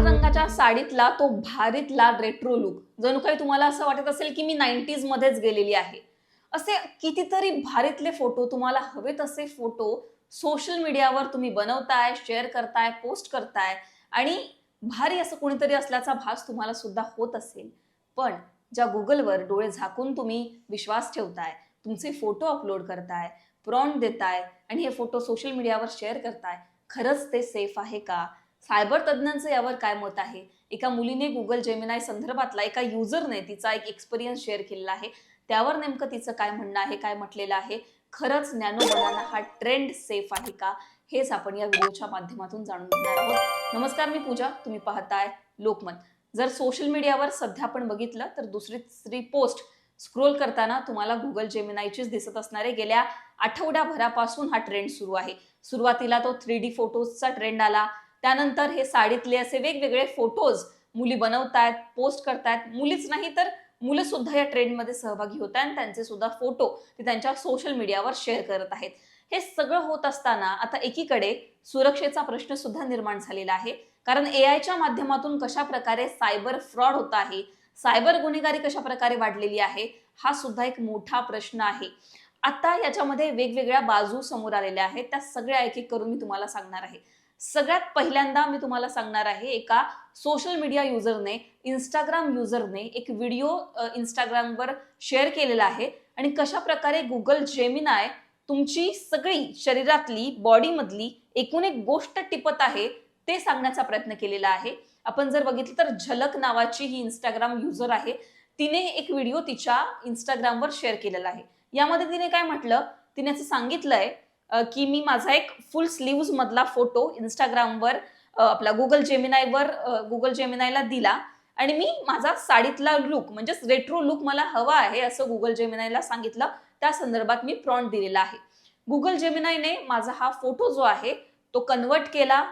लाल रंगाच्या साडीतला तो भारीतला रेट्रो लुक जणू काही तुम्हाला असं वाटत असेल की मी नाईन्टीज मध्येच गेलेली आहे. असे कितीतरी भारीतले फोटो तुम्हाला हवे तसे फोटो सोशल मीडियावर तुम्ही बनवताय शेअर करताय पोस्ट करताय. आणि भारी असं कोणीतरी असल्याचा भास तुम्हाला सुद्धा होत असेल. पण ज्या गुगलवर डोळे झाकून तुम्ही विश्वास ठेवताय तुमचे फोटो अपलोड करताय प्रॉन्ट देताय आणि हे फोटो सोशल मीडियावर शेअर करताय खरंच ते सेफ आहे का? सायबर तज्ज्ञांचं यावर काय मत आहे? एका मुलीने गुगल जेमिनाय संदर्भातला एका युजरने तिचा एक एक्सपिरियन्स शेअर केलेला आहे. त्यावर नेमकं तिचं काय म्हणणं आहे काय म्हटलेलं आहे? खरंच नॅनो बनाना हा ट्रेंड सेफ आहे का? हेच आपण या व्हिडिओच्या माध्यमातून जाणून घेणार आहोत. नमस्कार मी पूजा. तुम्ही पाहताय लोकमत. जर सोशल मीडियावर सध्या आपण बघितलं तर दुसरी तिसरी पोस्ट स्क्रोल करताना तुम्हाला गुगल जेमिनायचीच दिसत असणारे गेल्या आठवड्याभरापासून हा ट्रेंड सुरू आहे. सुरुवातीला तो थ्री डी फोटोजचा ट्रेंड आला. त्यानंतर हे साडीतले असे वेगवेगळे फोटोज मुली बनवतायत पोस्ट करतायत. मुलीच नाही तर मुलं सुद्धा या ट्रेंडमध्ये सहभागी होत आहेत आणि त्यांचे सुद्धा फोटो ते त्यांच्या सोशल मीडियावर शेअर करत आहेत. हे सगळं होत असताना आता एकीकडे सुरक्षेचा प्रश्न सुद्धा निर्माण झालेला आहे. कारण ए आयच्या माध्यमातून कशा प्रकारे सायबर फ्रॉड होत आहे सायबर गुन्हेगारी कशा प्रकारे वाढलेली आहे हा सुद्धा एक मोठा प्रश्न आहे. आता याच्यामध्ये वेगवेगळ्या बाजू समोर आलेल्या आहेत. त्या सगळ्या एक एक करून मी तुम्हाला सांगणार आहे. सगळ्यात पहिल्यांदा मी तुम्हाला सांगणार आहे एका सोशल मीडिया युजरने इंस्टाग्राम युजरने एक व्हिडिओ इंस्टाग्रामवर शेअर केलेला आहे. आणि कशा प्रकारे गुगल जेमिनाय तुमची सगळी शरीरातली बॉडीमधली एकूण एक गोष्ट टिपत आहे ते सांगण्याचा प्रयत्न केलेला आहे. आपण जर बघितलं तर झलक नावाची ही इंस्टाग्राम युजर आहे. तिने एक व्हिडिओ तिच्या इंस्टाग्रामवर शेअर केलेला आहे. यामध्ये तिने काय म्हटलं? तिने असं सांगितलंय की मी माझा एक फुल स्लीव्ज मधला फोटो इंस्टाग्रामवर आपला गुगल जेमिनायवर गुगल जेमिनायला दिला. आणि मी माझा साडीतला लुक म्हणजेच रेट्रो लुक मला हवा आहे असं गुगल जेमिनायला सांगितलं. त्या संदर्भात मी प्रॉन्ट दिलेला आहे. गुगल जेमिनायने माझा हा फोटो जो आहे तो कन्वर्ट केला.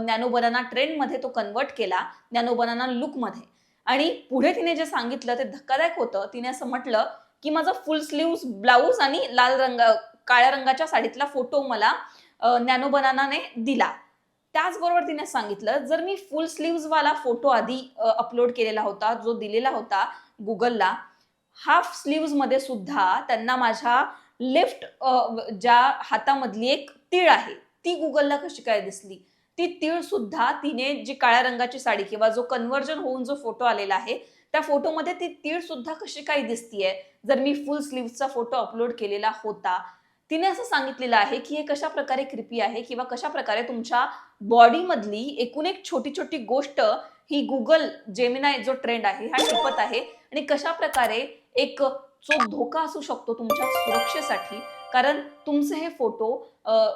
नॅनो बनाना ट्रेंडमध्ये तो कन्वर्ट केला नॅनो बनाना लुकमध्ये आणि पुढे तिने जे सांगितलं ते धक्कादायक होतं. तिने असं म्हटलं की माझा फुल स्लीव्ज ब्लाऊज आणि लाल रंग काळ्या रंगाच्या साडीतला फोटो मला नॅनो बनानाने दिला. त्याचबरोबर तिने सांगितलं जर मी फुल वाला फोटो आधी अपलोड केलेला होता जो दिलेला होता गुगलला हाफ स्लीव्जमध्ये सुद्धा त्यांना माझ्या लेफ्ट ज्या हातामधली एक तीळ आहे ती गुगलला कशी काय दिसली? ती तीळ सुद्धा तिने जी काळ्या रंगाची साडी किंवा जो कन्व्हर्जन होऊन जो फोटो आलेला आहे त्या फोटोमध्ये ती तीळ सुद्धा कशी काय दिसतीये? जर मी फुल स्लीव्हचा फोटो अपलोड केलेला होता तिने असं सांगितलेलं आहे की हे कशा प्रकारे क्रिपी आहे किंवा कशा प्रकारे तुमच्या बॉडीमधली एकूण एक छोटी छोटी गोष्ट ही गुगल जेमिनाय जो ट्रेंड आहे हा टिपत आहे आणि कशा प्रकारे एक जो धोका असू शकतो तुमच्या सुरक्षेसाठी. कारण तुमचे हे फोटो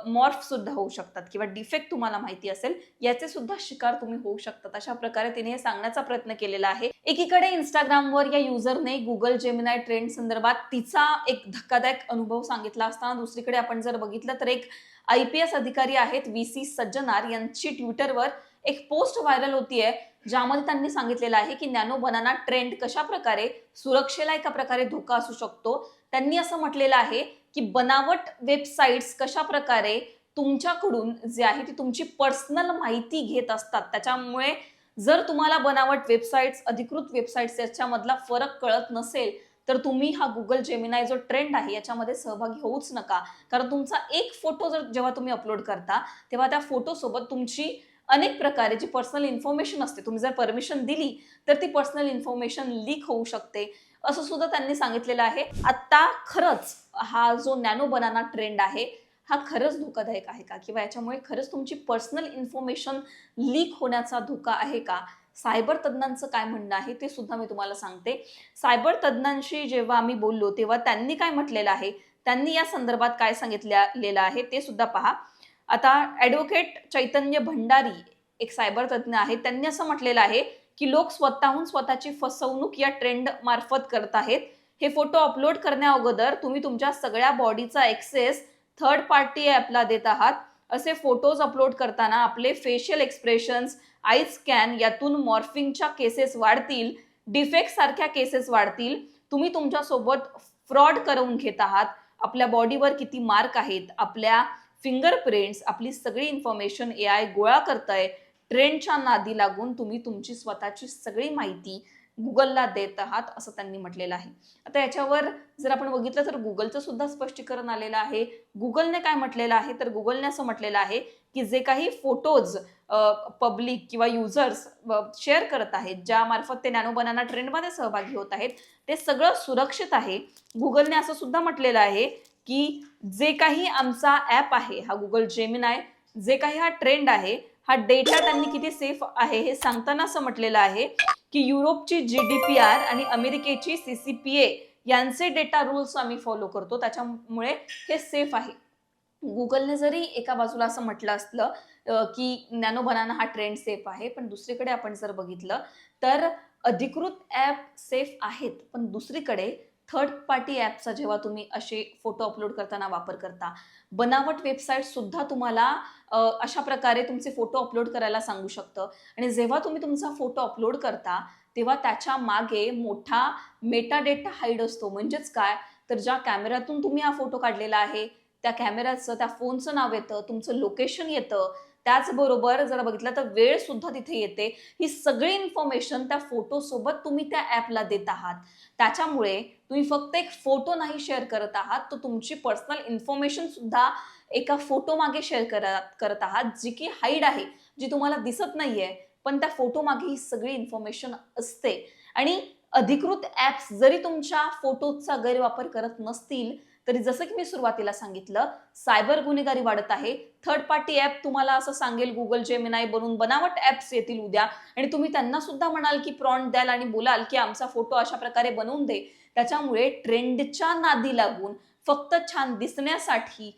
मॉर्फ सुद्धा होऊ शकतात किंवा डिफेक्ट तुम्हाला माहिती असेल याचे सुद्धा शिकार तुम्ही होऊ शकतात. अशा प्रकारे तिने हे सांगण्याचा प्रयत्न केलेला आहे. एकीकडे इंस्टाग्रामवर या युजरने गुगल जेमिनाय ट्रेंड संदर्भात तिचा एक धक्कादायक अनुभव सांगितला असताना दुसरीकडे आपण जर बघितलं तर एक आय पी एस अधिकारी आहेत व्ही सी सज्जनार यांची ट्विटरवर एक पोस्ट व्हायरल होतीये ज्यामध्ये त्यांनी सांगितलेलं आहे की नॅनो बनाना ट्रेंड कशा प्रकारे सुरक्षेला एका प्रकारे धोका असू शकतो. त्यांनी असं म्हटलेलं आहे की बनावट वेबसाईट्स कशा प्रकारे तुमच्याकडून जे आहे ती तुमची पर्सनल माहिती घेत असतात. त्याच्यामुळे जर तुम्हाला बनावट वेबसाईट्स अधिकृत वेबसाईट्स याच्यामधला फरक कळत नसेल तर तुम्ही हा गुगल जेमिनाय जो ट्रेंड आहे याच्यामध्ये सहभागी होऊच नका. कारण तुमचा एक फोटो जर जेव्हा तुम्ही अपलोड करता तेव्हा त्या फोटोसोबत तुमची अनेक प्रकारे जी पर्सनल इन्फॉर्मेशन असते तुम्ही जर परमिशन दिली तर ती पर्सनल इन्फॉर्मेशन लीक होऊ शकते. असं सुद्धा त्यांनी सांगितलेलं आहे. आत्ता खरंच हा जो नॅनो बनाना ट्रेंड आहे हा खरंच धोकादायक आहे का? किंवा याच्यामुळे खरंच तुमची पर्सनल इन्फॉर्मेशन लीक होण्याचा धोका आहे का? सायबर तज्ज्ञांचं काय म्हणणं आहे ते सुद्धा मी तुम्हाला सांगते. सायबर तज्ज्ञांशी जेव्हा आम्ही बोललो तेव्हा त्यांनी काय म्हटलेलं आहे? त्यांनी या संदर्भात काय सांगितलेलं आहे ते सुद्धा पहा. आता ॲडव्होकेट चैतन्य भंडारी एक सायबर तज्ज्ञ आहेत. त्यांनी असं म्हटलेलं आहे की लोक स्वतःहून स्वतःची फसवणूक या ट्रेंड मार्फत करत आहेत. हे फोटो अपलोड करण्या अगोदर तुम्ही तुमच्या सगळ्या बॉडीचा एक्सेस थर्ड पार्टी ॲपला देत आहात. असे फोटोज अपलोड करताना आपले फेशियल एक्सप्रेशन्स आय स्कॅन यातून मॉर्फिंगच्या केसेस वाढतील. डिफेक्ट सारख्या केसेस वाढतील. तुम्ही तुमच्यासोबत फ्रॉड करवून घेत आहात. आपल्या बॉडीवर किती मार्क आहेत? आपल्या फिंगरप्रिंट्स आपली सगळी इन्फॉर्मेशन ए आय गोळा करतंय ट्रेंडच्या नादी लागून तुम्ही तुमची स्वतःची सगळी माहिती गुगलला देत आहात असं त्यांनी म्हटलेलं आहे. आता याच्यावर जर आपण बघितलं तर गुगलचं सुद्धा स्पष्टीकरण आलेलं आहे. गुगलने काय म्हटलेलं आहे? तर गुगलने असं म्हटलेलं आहे की जे काही फोटोज पब्लिक किंवा युजर्स शेअर करत आहेत ज्यामार्फत ते नॅनो बनाना ट्रेंडमध्ये सहभागी होत आहेत ते सगळं सुरक्षित आहे. गुगलने असं सुद्धा म्हटलेलं आहे की जे काही आमचा ॲप आहे हा गुगल जेमिन आहे जे काही हा ट्रेंड आहे हा डेटा त्यांनी किती सेफ आहे हे सांगताना असं म्हटलेलं आहे की युरोपची जी डी पी आर आणि अमेरिकेची सी सी पी ए यांचे डेटा रूल्स आम्ही फॉलो करतो. त्याच्यामुळे हे सेफ आहे. गुगलने जरी एका बाजूला असं म्हटलं असलं की नॅनो बनाना हा ट्रेंड सेफ आहे पण दुसरीकडे आपण जर बघितलं तर अधिकृत ॲप सेफ आहेत पण दुसरीकडे थर्ड पार्टी ॲपचा जेव्हा तुम्ही असे फोटो अपलोड करताना वापर करता बनावट वेबसाईट सुद्धा तुम्हाला अशा प्रकारे तुमचे फोटो अपलोड करायला सांगू शकतं. आणि जेव्हा तुम्ही तुमचा फोटो अपलोड करता तेव्हा त्याच्यामागे मोठा मेटा डेटा हाईड असतो. म्हणजेच काय? तर ज्या कॅमेऱ्यातून तुम्ही हा फोटो काढलेला आहे त्या कॅमेऱ्याचं त्या फोनचं नाव येतं तुमचं लोकेशन येतं त्याचबरोबर जर बघितलं तर वेळ सुद्धा तिथे येते. ही सगळी इन्फॉर्मेशन त्या फोटोसोबत तुम्ही त्या ॲपला देत आहात. त्याच्यामुळे तुम्ही फक्त एक फोटो नाही शेअर करत आहात तर तुमची पर्सनल इन्फॉर्मेशन सुद्धा एका फोटो मागे शेअर करत करत आहात जी की हाईड आहे जी तुम्हाला दिसत नाहीये. पण त्या फोटो मागे ही सगळी इन्फॉर्मेशन असते. आणि अधिकृत ॲप्स जरी तुमच्या फोटोचा गैरवापर करत नसतील तरी जसं की मी सुरुवातीला सांगितलं सायबर गुन्हेगारी वाढत आहे. थर्ड पार्टी ॲप तुम्हाला असं सांगेल गुगल जेमिनाय बनून बनावट ॲप्स येतील उद्या. आणि तुम्ही त्यांना सुद्धा म्हणाल की प्रॉन्ट द्याल आणि बोलाल की आमचा फोटो अशा प्रकारे बनवून दे. त्याच्यामुळे ट्रेंडच्या नादी लागून फक्त छान दिसण्यासाठी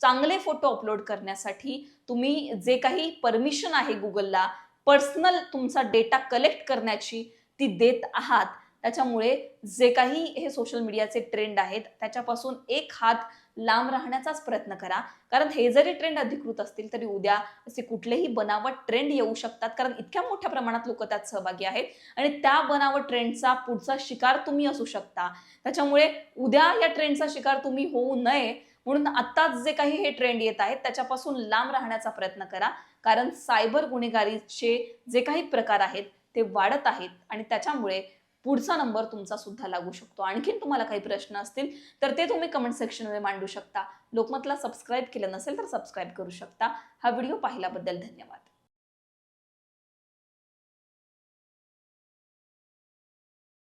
चांगले फोटो अपलोड करण्यासाठी तुम्ही जे काही परमिशन आहे गुगलला पर्सनल तुमचा डेटा कलेक्ट करण्याची ती देत आहात. त्याच्यामुळे जे काही हे सोशल मीडियाचे ट्रेंड आहेत त्याच्यापासून एक हात लांब राहण्याचाच प्रयत्न करा. कारण हे जरी ट्रेंड अधिकृत असतील तरी उद्या असे कुठलेही बनावट ट्रेंड येऊ शकतात. कारण इतक्या मोठ्या प्रमाणात लोक त्यात सहभागी आहेत. आणि त्या बनावट ट्रेंडचा पुढचा शिकार तुम्ही असू शकता. त्याच्यामुळे उद्या या ट्रेंडचा शिकार तुम्ही होऊ नये. म्हणून आत्ताच जे काही हे ट्रेंड येत आहेत त्याच्यापासून लांब राहण्याचा प्रयत्न करा. कारण सायबर गुन्हेगारीचे जे काही प्रकार आहेत ते वाढत आहेत. आणि त्याच्यामुळे पुढचा नंबर तुमचा सुद्धा लागू शकतो. आणखीन तुम्हाला काही प्रश्न असतील तर ते तुम्ही कमेंट सेक्शनमध्ये मांडू शकता. लोकमतला सबस्क्राईब केलं नसेल तर सबस्क्राईब करू शकता. हा व्हिडिओ पाहिल्याबद्दल धन्यवाद.